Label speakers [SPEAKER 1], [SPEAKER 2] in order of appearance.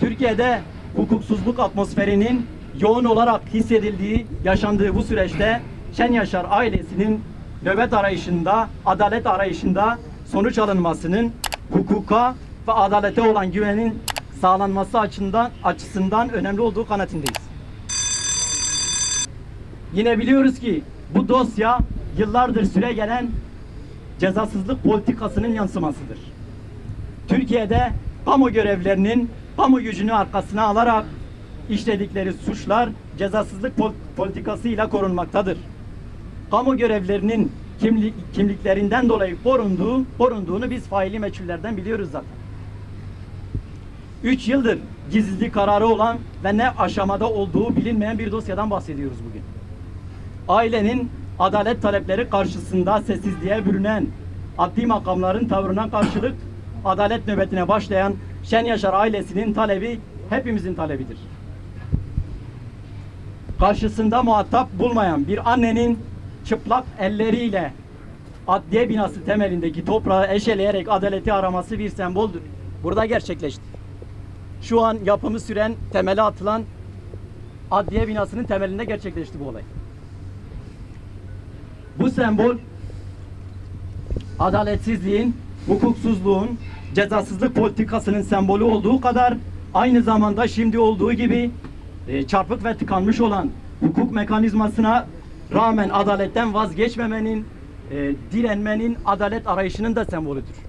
[SPEAKER 1] Türkiye'de hukuksuzluk atmosferinin yoğun olarak hissedildiği, yaşandığı bu süreçte Şen Yaşar ailesinin nöbet arayışında, adalet arayışında sonuç alınmasının hukuka ve adalete olan güvenin sağlanması açısından, açısından önemli olduğu kanaatindeyiz. Yine biliyoruz ki bu dosya yıllardır süre gelen cezasızlık politikasının yansımasıdır. Türkiye'de kamu görevlerinin kamu gücünü arkasına alarak işledikleri suçlar cezasızlık pol- politikasıyla korunmaktadır. Kamu görevlerinin kimlik, kimliklerinden dolayı korunduğu, korunduğunu biz faili meçhullerden biliyoruz zaten. 3 yıldır gizlilik kararı olan ve ne aşamada olduğu bilinmeyen bir dosyadan bahsediyoruz bugün. Ailenin adalet talepleri karşısında sessizliğe bürünen adli makamların tavrına karşılık adalet nöbetine başlayan Şen Yaşar ailesinin talebi hepimizin talebidir. Karşısında muhatap bulmayan bir annenin çıplak elleriyle adliye binası temelindeki toprağı eşeleyerek adaleti araması bir semboldür. Burada gerçekleşti. Şu an yapımı süren, temeli atılan adliye binasının temelinde gerçekleşti bu olay. Bu sembol adaletsizliğin, hukuksuzluğun, cezasızlık politikasının sembolü olduğu kadar aynı zamanda şimdi olduğu gibi e, çarpık ve tıkanmış olan hukuk mekanizmasına rağmen adaletten vazgeçmemenin, e, direnmenin, adalet arayışının da sembolüdür.